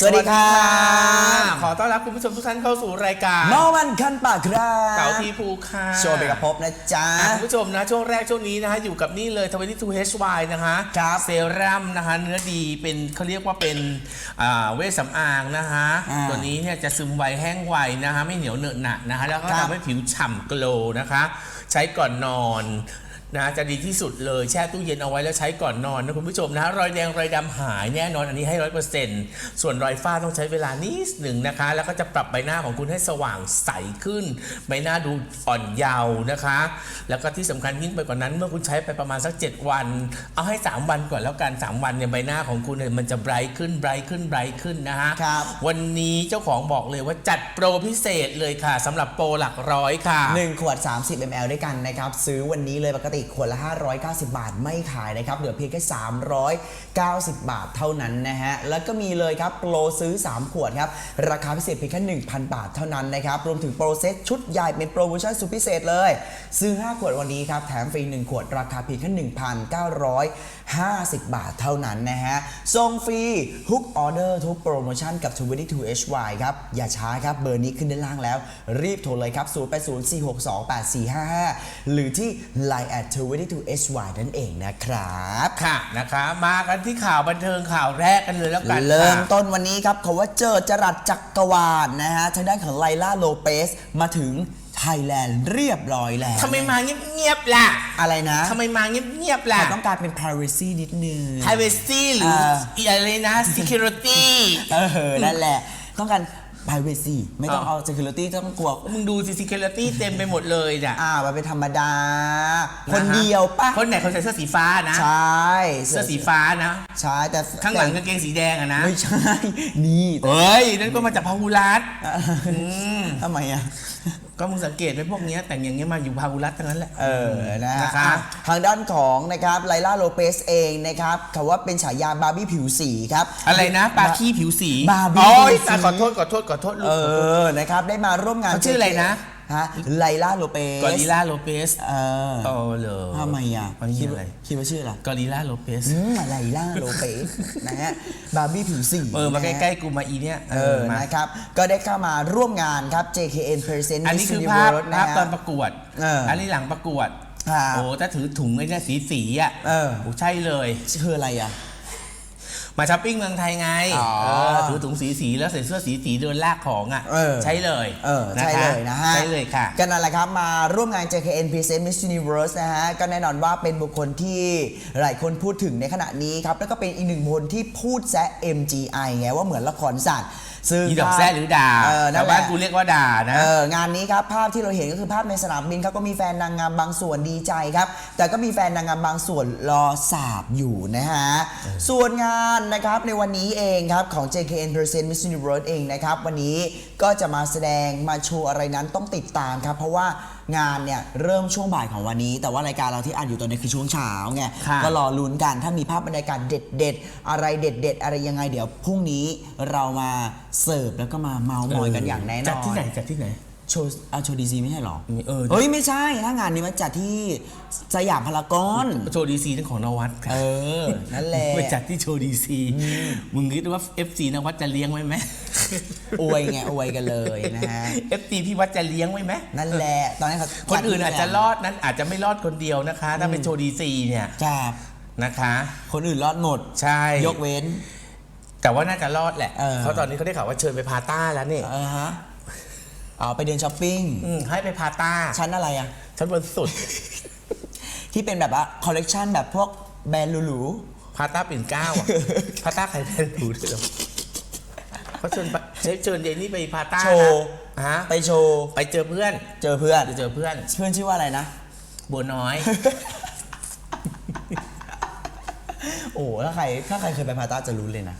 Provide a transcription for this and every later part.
สวัสดีค่ะขอต้อนรับคุณผู้ชมทุกท่านเข้าสู่รายการเมามันคันปากครับเต่าทีภูค่ะโชว์ไปกับพบนะจ๊ะอะคุณผู้ชมนะช่วงแรกช่วงนี้นะฮะอยู่กับนี่เลย22 HY นะคะครับเซรั่มนะคะเนื้อดีเป็นเขาเรียกว่าเป็นอ่าเวชสำอางนะคะอ่าตัวนี้เนี่ยจะซึมไวแห้งไวนะคะไม่เหนียวเหนอะหนะนะคะแล้วก็ครับทำให้ผิวฉ่ำโกลว์นะคะ ใช้ก่อนนอน นะจะดีที่สุดเลยแช่ตู้เย็นเอาไว้แล้วใช้ก่อนนอนนะคุณผู้ชมนะรอยแดงรอยดำหายแน่นอนอันนี้ให้ร้อยเปอร์เซ็นต์ส่วนรอยฝ้าต้องใช้เวลานิดหนึ่งนะคะ แล้วก็จะปรับใบหน้าของคุณให้สว่างใสขึ้น ใบหน้าดูอ่อนเยาว์นะคะ แล้วก็ที่สำคัญยิ่งไปกว่านั้น เมื่อคุณใช้ไปประมาณสัก 7 วัน เอาให้ 3 วันก่อนแล้วกัน 3 วันเนี่ยใบหน้าของคุณเนี่ยมันจะไบรท์ขึ้นไบรท์ขึ้นไบรท์ขึ้นนะฮะครับวันนี้เจ้าของบอกเลยว่าจัดโปรพิเศษเลยค่ะสำหรับโปรหลักร้อยค่ะ1ขวด 30 ml ด้วยกันนะครับซื้อวันนี้เลยปกติขวดละ 590 บาทไม่ขายนะครับ เหลือเพียงแค่ 390 บาทเท่านั้นนะฮะ แล้วก็มีเลยครับ โปรซื้อ 3 ขวดครับ ราคาพิเศษเพียงแค่ 1,000 บาทเท่านั้นนะครับ รวมถึงโปรเซตชุดใหญ่เป็นโปรโมชั่นสุดพิเศษเลย ซื้อ 5 ขวดวันนี้ครับ แถมฟรี 1 ขวดราคาเพียงแค่ 1,950 บาทเท่านั้นนะฮะส่งฟรีทุกออเดอร์ทุกโปรโมชั่นกับ 22HY ครับ อย่าช้าครับ เบอร์นี้ขึ้นด้านล่างแล้ว รีบโทรเลยครับ 0804628455 หรือที่ Line at 22HY นั่นเองนะครับค่ะนะคะ มากันที่ข่าวบันเทิงข่าวแรกกันเลยแล้วกันเริ่มค่ะต้นวันนี้ครับเขาว่าเจอจรัสจักรวาลนะฮะทางด้านของไลล่าโลเปสมาถึงไทยแลนด์เรียบร้อยแล้วทำไมมาเงียบๆล่ะ อะไรนะทำไมมาเงียบๆล่ะเขาต้องการเป็น privacy นิดนึง privacy หรือเอออีอะไรนะ security เออนั่นแหละ ต้องการ privacy ไม่ต้องอ้าวเอา security ต้องกลัว มึงดูสิ security เต็มไปหมดเลยน่ะ อ่ามันเป็นธรรมดาะคนเดียวปะคนไหนคนใส่เสื้อสีฟ้านะ ใช่เสื้อสีฟ้านะ ใช่แต่ข้างหลังแต่กางเกงสีแดงอะนะ ไม่ใช่ นี่แต่เฮ้ย นั่นก็มาจากพาหุรัตน์มทำไมอะ ก็มึงสังเกตไหมพวกเนี้ยแต่งอย่างเงี้ยมาอยู่พาหุรัตน์ทั้งนั้นแหละ เออนะฮะนะคะอะทางด้านของนะครับไลล่าโลเปสเองนะครับเขาว่าเป็นฉายาบาร์บี้ผิวสีครับ อะไรนะปลาขี้ผิวสีบาร์บี้ โอ้ยผิวสีตายขอโทษขอโทษขอโทษลูเอกอนะครับได้มาร่วมงาน เขาชื่ออะไรนะ ฮะไลล่าโลเปสกอริล่าโลเปสเออโอ้เหรอทำไมอะมันคิคิดดว่าอะไรคิดว่าชื่ออะไรกอริล่าโลเปสอืมไลล่าโลเปสนะฮะบาร์บี้ผิวสีเออมาใกนะฮะล้ๆกูมาอีเนี่ยเออมานะครับก็ได้เข้ามาร่วมงานครับ JKN Present อันนี้ Miss คือภาพ Universe ภาพนะฮะตอนประกวดเอออัอันนี้หลังประกวดครับโอ้ถ้าถือถุงไอ้เนี่ยสีสีๆอะเออโอ้ใช่เลยคืออะไรอะ มาช้อปปิ้งเมืองไทยไงอ๋อเออถือถุงสีสีๆแล้วใส่เสื้อสีสีๆเดินลากของอะเออ ใช่เลยเออใช่เลยนะฮะใช่เลยค่ะ ก็นั่นแหละครับมาร่วมงาน JKN Present Miss Universe นะฮะ ก็แน่นอนว่าเป็นบุคคลที่หลายคนพูดถึงในขณะนี้ครับ แล้วก็เป็นอีกหนึ่งบุคคลที่พูดแซะ MGI ไงว่าเหมือนละครสัตว์ ซึ่ง อีดอกแซ่หรือด่าเออนั่แต่นแหบ้าละนกูเรียกว่าด่านะ เอองานนี้ครับภาพที่เราเห็นก็คือภาพในสนามบินครับก็มีแฟนนางงามบางส่วนดีใจครับ แต่ก็มีแฟนนางงามบางส่วนรอสาบอยู่นะฮะ ส่วนงานนะครับในวันนี้เองครับของ JKN Present Miss Universe เองนะครับ วันนี้ก็จะมาแสดงมาโชว์อะไรนั้นต้องติดตามครับ เพราะว่างานเนี่ยเริ่มช่วงบ่ายของวันนี้ แต่ว่ารายการเราที่อ่านอยู่ตอนนี้คือช่วงเช้าไงค่ะ ก็รอลุ้นกันถ้ามีภาพบรรยากาศเด็ด ๆ อะไรเด็ด ๆ อะไรยังไงเดี๋ยวพรุ่งนี้เรามาเสิร์ฟแล้วก็มาเมาส์มอยกันอย่างแน่นอน จัดที่ไหนจัดที่ไหน โชว์เอาโชว์ดีซีไม่ใช่หรอเออ เฮ้ย ไม่ใช่ถ้างานนี้มันจัดที่สยามพารากอนโชว์ดีซีนั่นของนวัดค่ะเออ นั่นแหละไปจัดที่โชว์ดีซีมึงคิดว่า FC นวัดจะเลี้ยงไว้ไหมอวยไงอวยกันเลยนะฮะ FC พี่วัดจะเลี้ยงไว้ไหมนั่นแหละ ตอนนี้นเขาคนอื่นอาจจะรอดนั้นอาจจะไม่รอดคนเดียวนะคะ ถ้าเป็นโชว์ดีซีเนี่ยครับนะคะ คนอื่นรอดหมดใช่ยกเว้น แต่ว่าน่าจะรอดแหละเออ เพราะตอนนี้เขาได้ข่าวว่าเชิญไปพาต้าแล้วนี่เออฮะอ๋อไปเดินช้อปปิ้งอืมให้ไปพาต้าชั้นอะไรอะชั้นบนสุด ที่เป็นแบบว่าคอลเลกชันแบบพวกแบรนด์หรูพาต้าปิ่นเกล้าอะพาต้าใครได้รู้ด้วยเหรอเขาเชิญไปเชิญเดนนี่ไปพาต้าๆโชว์นะฮะไปโชว์ไปเจอเพื่อนเจอเพื่อนไปเจอเพื่อนเพื่อนชื่อว่าอะไรนะ บัวน้อย โอ้ถ้าใครถ้าใครเคยไปพาต้าจะรู้เลยนะ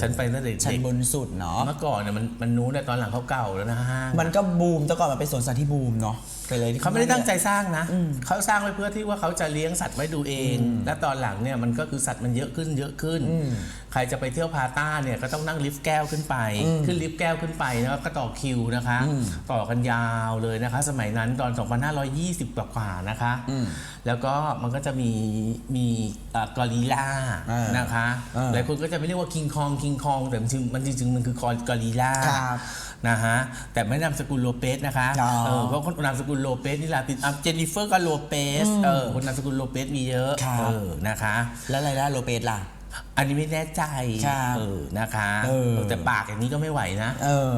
ฉันไปตั้งแต่เด็กชั้นบนสุดเนาะ เมื่อก่อนเนี่ยมันมันนู้นแต่ตอนหลังเขาเก่าแล้วนะห้างมันก็บูมแต่ก่อนมันเป็นสวนสัตว์ที่บูมเนาะไปเลยที่ เขาไม่ได้ตั้งใจสร้างนะเขาสร้างไว้เพื่อที่ว่าเขาจะเลี้ยงสัตว์ไว้ดูเอง และตอนหลังเนี่ยมันก็คือสัตว์มันเยอะขึ้นเยอะขึ้น ใครจะไปเที่ยวพาต้าเนี่ยก็ต้องนั่งลิฟต์แก้วขึ้นไป ขึ้นลิฟต์แก้วขึ้นไปแล้วก็ต่อคิวนะคะ ต่อกันยาวเลยนะคะ สมัยนั้นตอน 2520 กว่าๆนะคะ แล้วก็มันก็จะมีมีเอ่อกอริลล่าเออนะคะเออหลายคนก็จะไม่เรียกว่าคิงคองคิงคองแต่จริงๆมันจริงๆมันคือกอริลล่าครับนะฮะแต่ไม่นามสกุลโลเปสนะคะอ๋อเออเพราะคนนามสกุลโลเปสนี่ลาตินอะเจนนิเฟอร์ก็โลเปสเออคนนามสกุลโลเปสมีเยอะครับเออนะคะ แล้วอะไรนะโลเปสล่ะ อันนี้ไม่แน่ใจครับเออนะคะเออแต่ปากอย่างนี้ก็ไม่ไหวนะเออ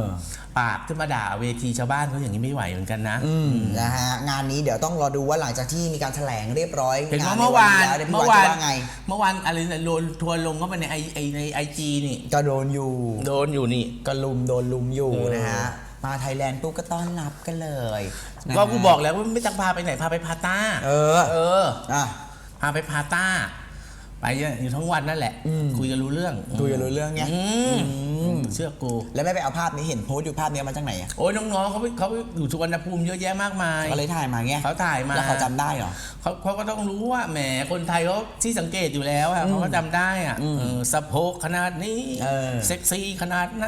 ปากขึ้นมาด่าเวทีชาวบ้านเขาอย่างนี้ไม่ไหวเหมือนกันนะอืมนะฮะงานนี้เดี๋ยวต้องรอดูว่าหลังจากที่มีการแถลงเรียบร้อยเห็นงาว่านในเมื่อวันวานนี้แล้วเนี่ยพี่เมื่อวาวานจะว่าไง เมื่อวานอะไรนะโดนทัวร์ลงเข้าไปในไอไอในไอจีนี่ก็โดนอยู่ โดนอยู่นี่ก็ลุมโดนลุมอยู่เออนะฮะมาไทยแลนด์ปุ๊บก็ต้อนรับกันเลยนะฮะก็กูบอกแล้วว่าไม่ต้องพาไปไหนพาไปพาต้า เออ เอออะพาไปพาต้า ไปอยู่ทั้งวันนั่นแหละ คุยกันรู้เรื่องคุยกันรู้เรื่องไงอืมเชื่อกูแล้วไม่ไปเอาภาพนี้เห็นโพสต์อยู่ภาพนี้มาจากไหนอะโอ้ยน้องๆเขาไปเขาไปอยู่สุวรรณภูมิเยอะแยะมากมายก็เลยถ่ายมาเงี้ยเขาถ่ายมาแล้วเขาจำได้เหรอเขาเขาก็ต้องรู้ว่าแหมคนไทยเขาที่สังเกตอยู่แล้วอะเขาก็จำได้อะเออสะโพกขนาดนี้เออเซ็กซี่ขนาดไหน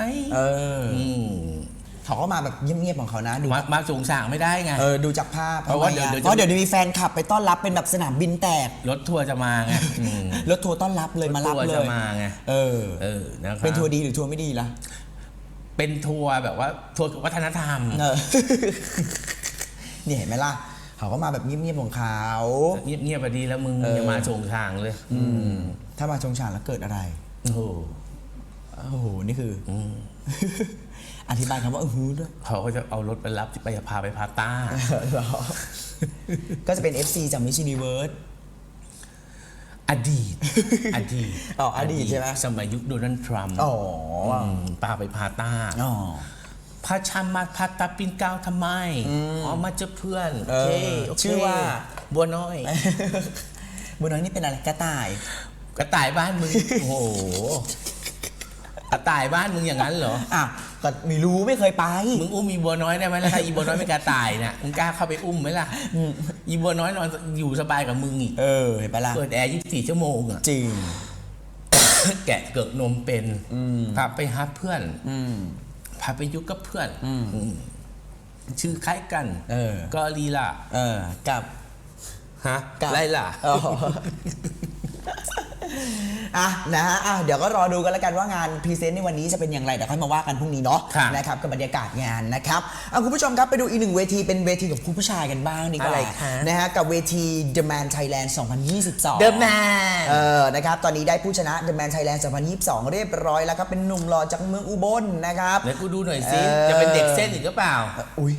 เออมเขาก็มาแบบเงียบๆของเขานะดูมามาสูงส่างไม่ได้ไง เออดูจากภาพเพราะว่าทำไมอเดี๋ยวเพราะเดี๋ยวนี้มีแฟนคลับไปต้อนรับเป็นแบบสนามบินแตกรถทัวร์จะมาไงอืมรถทัวร์ต้อนรับเลยมารับทัวร์เลจะยมาไงเออ เออนะครับเป็นทัวร์ดีหรือทัวร์ไม่ดีล่ะเป็นทัวร์แบบว่าทัวร์วัฒนธรรม เออ นี่เห็นไหมล่ะ เขาก็มาแบบเงียบๆของเขา เงียบๆไปดีแล้วมึงเอออย่ามาโฉงช่างเลย อืมถ้ามาชงฉางแล้วเกิดอะไร โอ้โห โอ้โห นี่คืออม อธิบายคำว่าอือฮือด้วย เขาก็จะเอารถไปรับไปพาไปพาต้า เหรอ ก็จะเป็น FC จากมิช s น n เวิร์ส อดีต อดีตอ๋ออดีตใช่ไหม สมัยยุคโดนัลด์ทรัมป์อ๋อมพาไปพาต้าอ๋อ พาชามาพาตาปินเกล้าทำไมอ๋อมาเจอเพื่อนเอโออเคโอเคชื่อว่า บัวน้อยบุญน้อยนี่เป็นอะไรกระต่าย กระต่ายบ้านมึง โอ้โห กระต่ายบ้านมึงอย่างนั้นเหรออะก็ไม่รู้ไม่เคยไป มึงอุ้มอีบัวน้อยได้ไหมล่ะถ้าอีบัวน้อยเป็นกระต่ายเนี่ยมึงกล้าเข้าไปอุ้มไหมล่ะ อีบัวน้อยนอนอยู่สบายกับมึงอีก เออเห็นปะล่ะ เปิดแอร์ 24 ชั่วโมงอะจริง แกะเกิดนมเป็นพาไปหาเพื่อนอืมพาไปยุกกับเพื่อนอืมอืมชื่อคล้ายกัน เออ ก็ลีล่ะ เออ กับ ฮะกับไรล่ะ อ๋ออะนะฮะอะเดี๋ยวก็รอดูกันแล้วกันว่างานพรีเซนต์ในวันนี้จะเป็นอย่างไรเดี๋ยวค่อยมาว่ากันพรุ่งนี้เนาะครับนะครับกับบรรยากาศงานนะครับเอาคุณผู้ชมครับไปดูอีกหนึ่งเวทีเป็นเวทีกับคุณผู้ชายกันบ้างดีกอะไรว่าคะ นะฮะกับเวที The Man Thailand 2022 The Man เออนะครับตอนนี้ได้ผู้ชนะ The Man Thailand 2022 เรียบร้อยแล้วครับเป็นหนุ่มหล่อจากเมืองอุบลนะครับ เดี๋ยวกูดูหน่อยสิ เออ จะเป็นเด็กเส้นอีกหรือเปล่า อุ้ย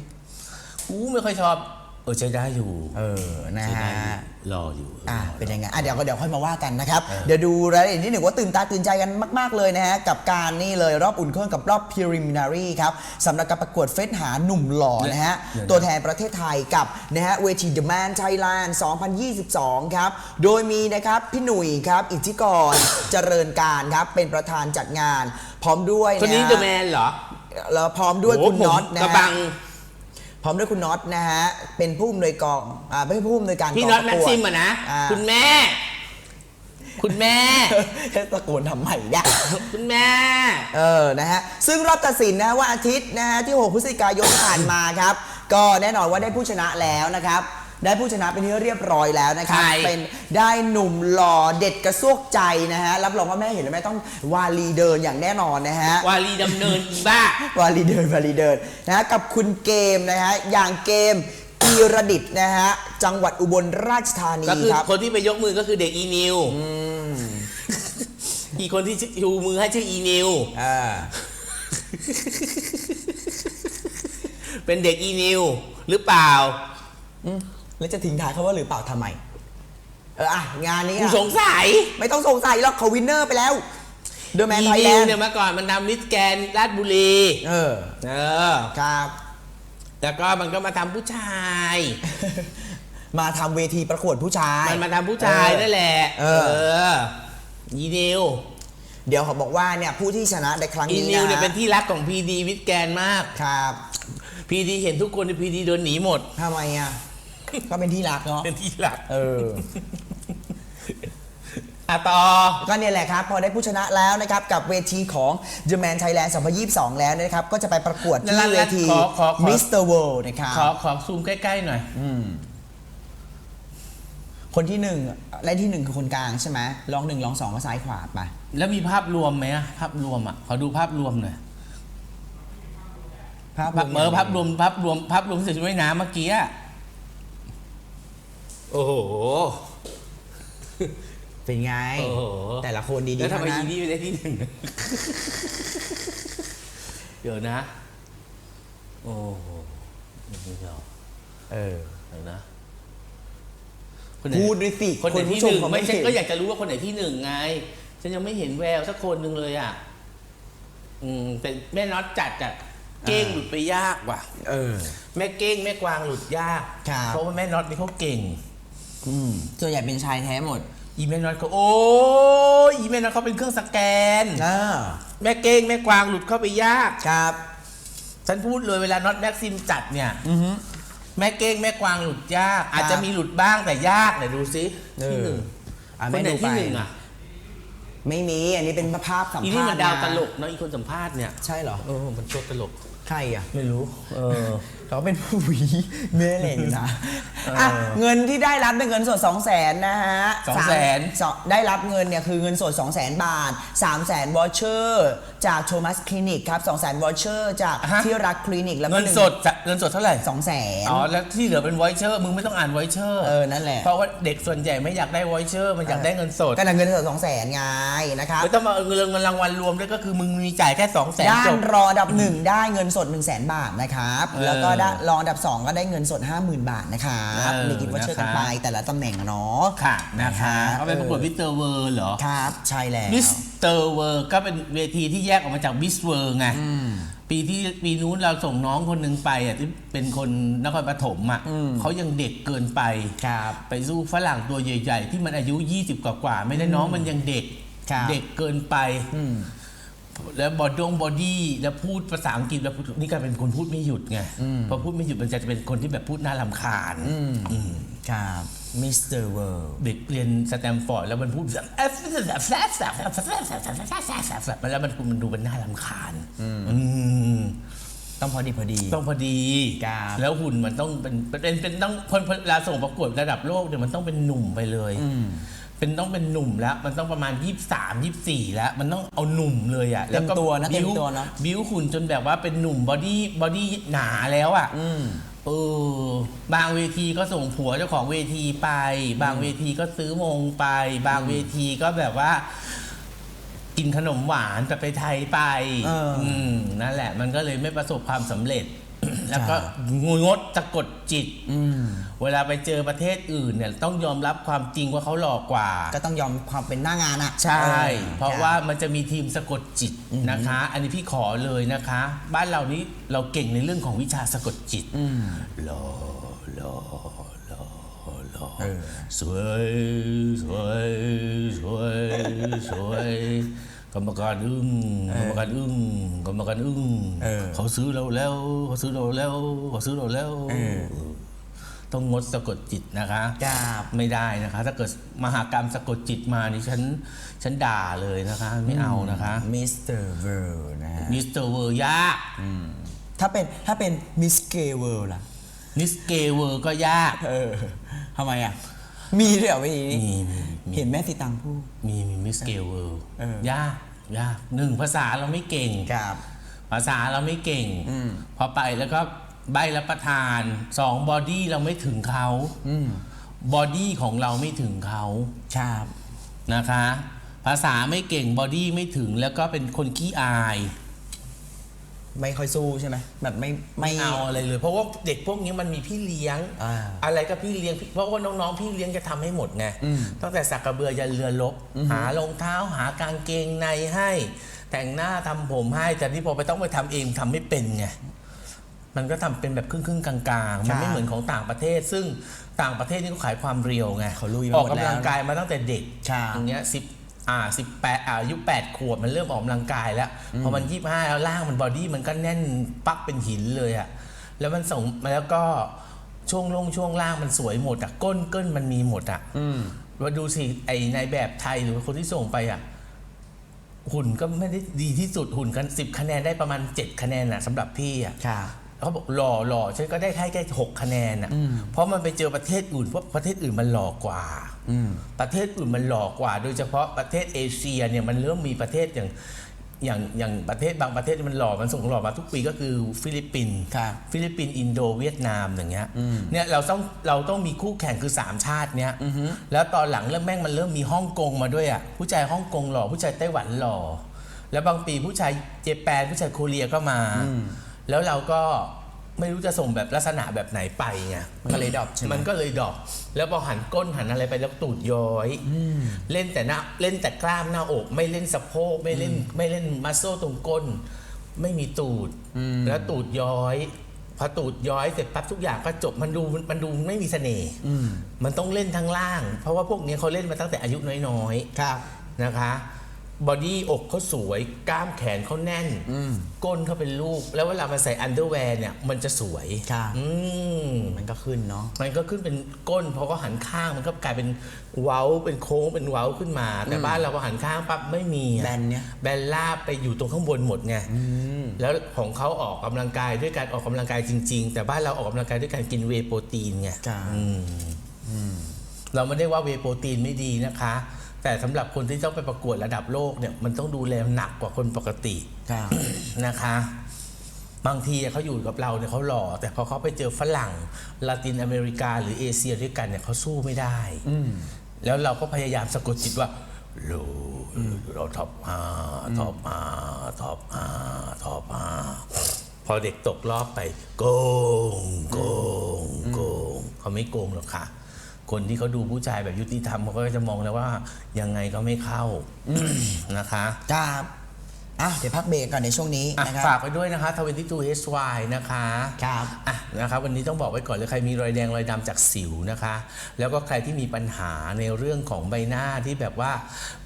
กูไม่ค่อยชอบเออใช้ได้อยู่เออนะใช้ได้ฮะอยู่รออยู่อะ เป็นยังไงอะเดี๋ยวก็เดี๋ยวค่อยมาว่ากันนะครับเออเดี๋ยวดูรายละเอียดนิดหนึ่งว่าตื่นตาตื่นใจกันมาก ๆ เลยนะฮะ กับการนี่เลยรอบอุ่นเครื่องกับรอบ preliminary ครับสำหรับการประกวดเฟ้นหาหนุ่มหล่อนะฮะ เดี๋ยวนะตัวแทนประเทศไทยกับนะฮะเวที The Man Thailand 2022 ครับ โดยมีนะครับพี่หนุ่ยครับ อิทธิกร เจริญการครับ เป็นประธานจัดงาน พร้อมด้วยคนนี้ะเดอะแมนเหรอแล้วพร้อมด้วยคุณโอ้โหน็อตผมนะกระฮะ บัง พร้อมด้วยคุณน็อตนะฮะเป็นผู้อำนวยกองอ่าไม่ใช่ผู้อำนวยการพี่กงน็อตประแม็กกวดซิมอะนะอ่าคุณแม่ คุณแม่ ตะโกนทำไมเนี่ย คุณแม่ เออ นะฮะ ซึ่งรอบตัดสินนะวันอาทิตย์นะฮะที่ 6 พฤศจิกายนที่ผ่านมาครับ ก็แน่นอนว่าได้ผู้ชนะแล้วนะครับ ได้ผู้ชนะเป็นที่เรียบร้อยแล้วนะครับใครเป็นได้หนุ่มหล่อเด็ดกระซวกใจนะฮะรับรองว่าแม่เห็นแล้วแม่ต้องวาลีเดินอย่างแน่นอนนะฮะ วารีดำเนินอีบ้า วาลีเดินวาลีเดินนะฮะกับคุณเกมนะฮะอย่างเกมกีรดิตนะฮะจังหวัดอุบลราชธานีก็คือครับ คนที่ไปยกมือก็คือเด็กอีนิวอีกคนที่ชูมือให้ชื่ออีนิว อ่า เป็นเด็กอีนิวหรือเปล่า แล้วจะทิ้งท้ายเขาว่าหรือเปล่าทำไม เอออะงานนี้กูอะสงสัยไม่ต้องสงสัยหรอกเขาวินเนอร์ไปแล้วเดอะแมนอีไทยแลนิวนด์เนี่ยเมื่อก่อนมันทำมิสแกนราชบุรี เออเออ ครับ แล้วก็มันก็มาทำผู้ชาย มาทำเวทีประกวดผู้ชาย มันมาทำผู้ชายนั่นแหละ เออ ออีนิวเดี๋ยวเขาบอกว่าเนี่ยผู้ที่ชนะในครั้งอีนี้นิวนะเนี่ยเป็นที่รักของพีดีวิทแกนมาก ครับพีดีเห็นทุกคนในพีดีเดินหนีหมด ทำไมอะ ก็เป็นที่รักเนาะเป็นที่รักเอออะต่อ ก็เนี่ยแหละครับ พอได้ผู้ชนะแล้วนะครับ กับเวทีของ The Man Thailand 2022 แล้วนะครับ ก็จะไปประกวดที่แล้วเวที ขอขอขอ Mr. World นะครับ ขอขอซูมใกล้ๆหน่อยอืมคนที่หนึ่งและที่หนึ่งคือคนกลางใช่ไหมลองหนึ่งลองสองก็ซ้ายขวาไปแล้วมีภาพรวมไหมอะภาพรวมอะ ขอดูภาพรวมหน่อยภาพภาพเออภาพรวมภาพรวมภาพรวมเสร็จว่ายน้ำเมื่อกี้อะ โอ้โห เป็นไง โอ้โห แต่ละคนดีแล้วๆทำทั้งไมนั้อีนนี่ไม่ได้ที่หนึ่ง เดี๋ยวนะ โอ้โหนี่เหรอเออ เดี๋ยวนะคนไหนพูดด้วยสิคนไหนที่ผู้หชมนึ่งเขาไม่ไม่ใช่เห็นก็อยากจะรู้ว่าคนไหนที่หนึ่งไง ฉันยังไม่เห็นแววสักคนหนึ่งเลยอะ อืมแต่แม่น็อตจัดอะเก้งหลุดไปยากว่ะ เออ แม่เก้งแม่กวางหลุดยาก ครับ เพราะว่าแม่น็อตนี่เขาเก่ง อืมส่วนใหญ่เป็นชายแท้หมด อีแม่น็อตก็โอ้ยอีแม่น็อตเขาเป็นเครื่องสแกน อ่าแม่เก้งแม่กวางหลุดเข้าไปยาก ครับฉันพูดเลยเวลาน็อตแม็กซิมจัดเนี่ย อือฮึ แม่เก้งแม่กวางหลุดยาก อาจจะมีหลุดบ้างแต่ยากไหนดูซิเออที่หนึ่งอะคนไม่ไหนดูไป ที่หนึ่งอะไม่มี อันนี้เป็นภาพสัมอีภาษณ์นี่มันดาวะตลกเนาะอีคนสัมภาษณ์เนี่ยใช่เหรอ เออมันตัวตลก ใครอะ ไม่รู้ เออ เขาเป็นผู้หวีเมื่อเล่นนะเอออ่อะเงินที่ได้รับเป็นเงินสด 2 0 0แสนนะฮะสองแสนสามได้รับเงินเนี่ยคือเงินสด 2 0 0แสนบาท 3 0 0แสนวอชเชอร์จากโทมัสคลินิกครับ2 0 0แสนวอชเชอร์จากฮะ ที่รักคลินิกแล้วก็เงินสดจะเงินสดเท่าไหร่2 0 0แสนอ๋อแล้วที่เหลือเป็นไวเชอร์มึงไม่ต้องอ่านไวเชอร์เออนั่นแหละ เพราะว่าเด็กส่วนใหญ่ไม่อยากได้ไวเชอร์มันอยากได้เงินสดก็นำเงินสด2 0 0แสนไงนะครับ ไม่ต้องมาเอาเงินเงินรางวัลรวมด้วยก็คือมึงมีจ่ายแค่สองแสนด้าจนบ รออันดับหนึ่งได้เงินสด 1 0 0 0 0แสนบาทนะครับ เออแล้วก็ด้านรออันดับ 2 ก็ได้เงินสด 50,000 บาทนะครับเออมีกิฟต์วอเชอร์กันนะคะไปแต่ละตำแหน่งเนาะค่ะนะคะเขาไปประกวดเออมิสเตอร์เวิร์เหรอ ครับ ใช่แล้ว มิสเตอร์เวิร์ก็เป็นเวทีที่แยกออกมาจากมิสเวิร์ไงปีที่ปีนู้นเราส่งน้องคนหนึ่งไปอะที่เป็นคนนครปฐมอะเขายังเด็กเกินไป ครับ ไปสู้ฝรั่งตัวใหญ่ ๆ ที่มันอายุ 20 กว่าๆไม่ได้น้องมันยังเด็ก ครับเด็กเกินไปอืม แล้วบอดงบอดี้แล้วพูดภาษาอังกฤษแล้วพูดนี่กลายเป็นคนพูดไม่หยุดไงพอพูดไม่หยุดมันจะเป็นคนที่แบบพูดน่ารำคาญอืมครับมิสเตอร์เวิลด์เด็กเรียนสแตมฟอร์ดแล้วมันพูดแบบแล้วมันมันดูเป็นน่ารำคาญอืมต้องพอดีพอดี ต้องพอดีครับแล้วหุ่นมันต้องเป็นเป็นเป็นต้องคนเวลาส่งประกวดระดับโลกเนี่ยมันต้องเป็นหนุ่มไปเลย เป็นต้องเป็นหนุ่มแล้ว มันต้องประมาณ 23 24 แล้ว มันต้องเอาหนุ่มเลยอะเต็มตัวนะเต็มบิ้ตัวเนอะบิ้วหุ่นจนแบบว่าเป็นหนุ่มบอดี้บอดี้หนาแล้วอะอืมเออบางเวทีก็ส่งผัวเจ้าของเวทีไป บางเวทีก็ซื้อมงไป บางเวทีก็แบบว่า กินขนมหวานแต่ไปไทยไปเอออืมนั่นแหละ มันก็เลยไม่ประสบความสำเร็จ แล้วก็งดสะกดจิตอืมเวลาไปเจอประเทศอื่นเนี่ยต้องยอมรับความจริงว่าเขาหลอกกว่า ก็ต้องยอมความเป็นหน้างานอะ ใช่ออเพราะคบว่ามันจะมีทีมสะกดจิตนะคะ อันนี้พี่ขอเลยนะคะ บ้านเรานี้เราเก่งในเรื่องของวิชาสะกดจิตอืมหล่อหล่อหล่อหล่อเออสวยสวยสวยสวย กรรมการอึ้งกรรมการอึ้งกรรมการอึ้งเออเขาซื้อเราแล้วเขาซื้อเราแล้วเขาซื้อเราแล้วเออต้องงดสะกดจิตนะคะครับไม่ได้นะคะ ถ้าเกิดมหากรรมสะกดจิตมานี่ฉันฉันด่าเลยนะคะ ไม่เอานะคะมิสเตอร์เวิลด์นะฮะมิสเตอร์เวอร์ยากถ้าเป็นถ้าเป็นมิสเกเวิลด์ล่ะมิสเกเวอร์ก็ยากเออทำไมอะ มีด้วยเหรอพี่มีมีเห็นแม่สีตังพูด มีมีมิสเกเวอร์เออ ยากยากหนึ่งภาษาเราไม่เก่ง ครับ ภาษาเราไม่เก่ง อืม พอไปแล้วก็ใบรับประทานสองบอดี้เราไม่ถึงเขาอืมบอดี้ของเราไม่ถึงเขาครับ นะคะ ภาษาไม่เก่งบอดี้ไม่ถึงแล้วก็เป็นคนขี้อาย ไม่ค่อยสู้ใช่ไหมแบบไม่ไม่ไม่เอาอะไรเลย เพราะว่าเด็กพวกนี้มันมีพี่เลี้ยง อ่า อะไรก็พี่เลี้ยงเพราะว่าน้องๆ พี่เลี้ยงจะทำให้หมดไงอืมตั้งแต่สักกระเบือยันเรือลบ หารองเท้าหากางเกงในให้ แต่งหน้าทำผมให้ แต่ที่พอไปต้องไปทำเองทำไม่เป็นไงมันก็ทำเป็นแบบครึ่งๆกลางๆ มันไม่เหมือนของต่างประเทศ ซึ่งต่างประเทศนี่เขาขายความเรียวไงเขาลุยมาออกหมดกำลังแล้วกายมาตั้งแต่เด็กครับอย่างเงี้ยสิบ อ่าสิบแปดอายุแปดขวบมันเริ่มออกกำลังกายแล้ว พอมันยี่ห้าแล้วร่างมันบอดี้มันก็แน่นปักเป็นหินเลยอะแล้วมันส่งมาแล้วก็ช่วงลงช่วงล่างมันสวยหมดอะก้นเก้นมันมีหมดอะอืมมาดูสิไอในแบบไทยหรือว่าคนที่ส่งไปอะหุ่นก็ไม่ได้ดีที่สุดหุ่นกันสิบคะแนนได้ประมาณเจ็ดคะแนนอะสำหรับพี่อะครับ เขาบอกหล่อหล่อฉันก็ได้แค่แค่หกคะแนนอะเพราะมันไปเจอประเทศอื่นเพราะประเทศอื่นมันหล่อกว่าประเทศอื่นมันหล่อกว่า โดยเฉพาะประเทศเอเชียเนี่ยมันเริ่มมีประเทศอย่างอย่างอย่างประเทศบางประเทศที่มันหล่อมันส่งหล่อมาทุกปีก็คือฟิลิปปินส์ครับฟิลิปปินส์อินโดเวียดนามอย่างเงี้ยเนี่ยเราต้องเราต้องมีคู่แข่งคือสามชาติเนี้ยแล้วตอนหลังเริ่มแม่งมันเริ่มมีฮ่องกงมาด้วยอะผู้ชายฮ่องกงหล่อผู้ชายไต้หวันหล่อแล้วบางปีผู้ชายเจแปนผู้ชายโคเรียก็มา แล้วเราก็ไม่รู้จะส่งแบบลักษณะแบบไหนไปไงมันก็เลยดรอปใช่ไหม มันก็เลยดรอปแล้วพอหันก้นหันอะไรไปแล้วตูดย้อย เล่นแต่หน้าเล่นแต่กล้ามหน้าอก ไม่เล่นสะโพกไม่เล่นไม่เล่นมัสโซตรงก้น ไม่มีตูด แล้วตูดย้อย พอตูดย้อยเสร็จปั๊บทุกอย่างก็จบมันดูมันดูไม่มีเสน่ห์มันต้องเล่นทั้งล่าง เพราะว่าพวกนี้เขาเล่นมาตั้งแต่อายุน้อยๆ ครับ นะคะ บอดี้อกเขาสวย กล้ามแขนเขาแน่น ก้นเขาเป็นลูกแล้วเวลามาใส่อันเดอร์แวร์เนี่ย มันจะสวยครับอืมมันก็ขึ้นเนาะมันก็ขึ้นเป็นก้นพอก็หันข้างมันก็กลายเป็นเว้าเป็นโค้งเป็นเว้าขึ้นมา แต่บ้านเราพอหันข้างปั๊บไม่มีอะแบนเนี่ยแบนลาบไปอยู่ตรงข้างบนหมดไงแล้วของเขาออกกำลังกายด้วยการออกกำลังกายจริง ๆ แต่บ้านเราออกกำลังกายด้วยการกินเวย์โปรตีนไงครับอืมเราไม่ได้ว่าเวย์โปรตีนไม่ดีนะคะ แต่สำหรับคนที่ต้องไปประกวดระดับโลกเนี่ยมันต้องดูแลหนักกว่าคนปกติ ครับ นะคะ บางทีเขาอยู่กับเราเนี่ยเขาหล่อ แต่พอเขาไปเจอฝรั่งลาตินอเมริกา หรือเอเชียด้วยกันเนี่ยเขาสู้ไม่ได้แล้วเราก็พยายามสะกดจิตว่าโลเราท็อปอาท็อปอาท็อปอาท็อปอาพอเด็กตกรอบไป โกงโกงโกงเขาไม่โกงหรอกค่ะ คนที่เขาดูผู้ชายแบบยุติธรรมเขาก็จะมองแล้วว่ายังไงก็ไม่เข้านะคะ ครับ อะเดี๋ยวพักเบรกก่อนในช่วงนี้อะนะครับ ฝากไปด้วยนะคะ22 HY นะคะครับอะนะครับวันนี้ต้องบอกไว้ก่อนเลยใครมีรอยแดงรอยดำจากสิวนะคะ แล้วก็ใครที่มีปัญหาในเรื่องของใบหน้าที่แบบว่า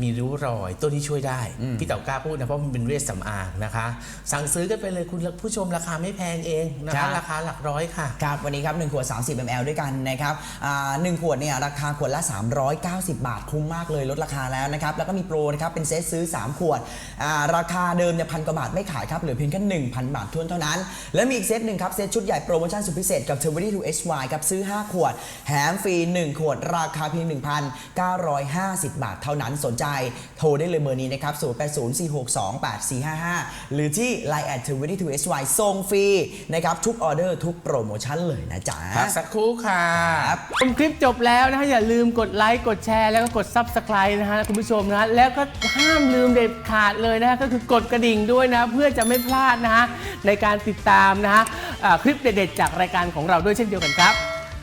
มีริ้วรอยตัวนี้ช่วยได้ พี่เต๋อกล้าพูดนะเพราะมันเป็นเวชสำอางนะคะ สั่งซื้อกันไปเลยคุณผู้ชมราคาไม่แพงเองนะครัคะบ ราคาหลักร้อยค่ะ ครับ วันนี้ครับ 1 ขวด 30 ml ด้วยกันนะครับอ่าหนึ่งขวดเนี่ยราคาขวดละ 390 บาทคุ้มมากเลยลดราคาแล้วนะครับ แล้วก็มีโปรนะครับ เป็นเซตซื้อ 3 ขวดอ่าราคาเดิมเนี่ยพันกว่าบาทไม่ขายครับเหลือเพียงแค่1,000 บาททวนเท่านั้น และมีอีกเซตหนึ่งครับ เซตชุดใหญ่โปรโมชั่นสุดพิเศษกับ t w 2 HY ครับซื้อ 5 ขวดแถมฟรี 1 ขวด ราคาเพียง 1,950 บาทเท่านั้นสนใจ โทรได้เลยเบอร์นี้นะครับ 0804628455 หรือที่ Line at 22 HY ส่งฟรีนะครับทุกออเดอร์ทุกโปรโมชั่นเลยนะจ๊ะพักสักครู่ค่ะชมคลิปจบแล้วนะฮะอย่าลืมกดไลค์กดแชร์แล้วก็กด Subscribe นะฮะคุณผู้ชมนะแล้วก็ห้ามลืมเด็ดขาดเลยนะฮะก็คือกดกระดิ่งด้วยนะ เพื่อจะไม่พลาดนะฮะในการติดตามนะฮะคลิปเด็ดๆจากรายการของเราด้วยเช่นเดียวกันครับ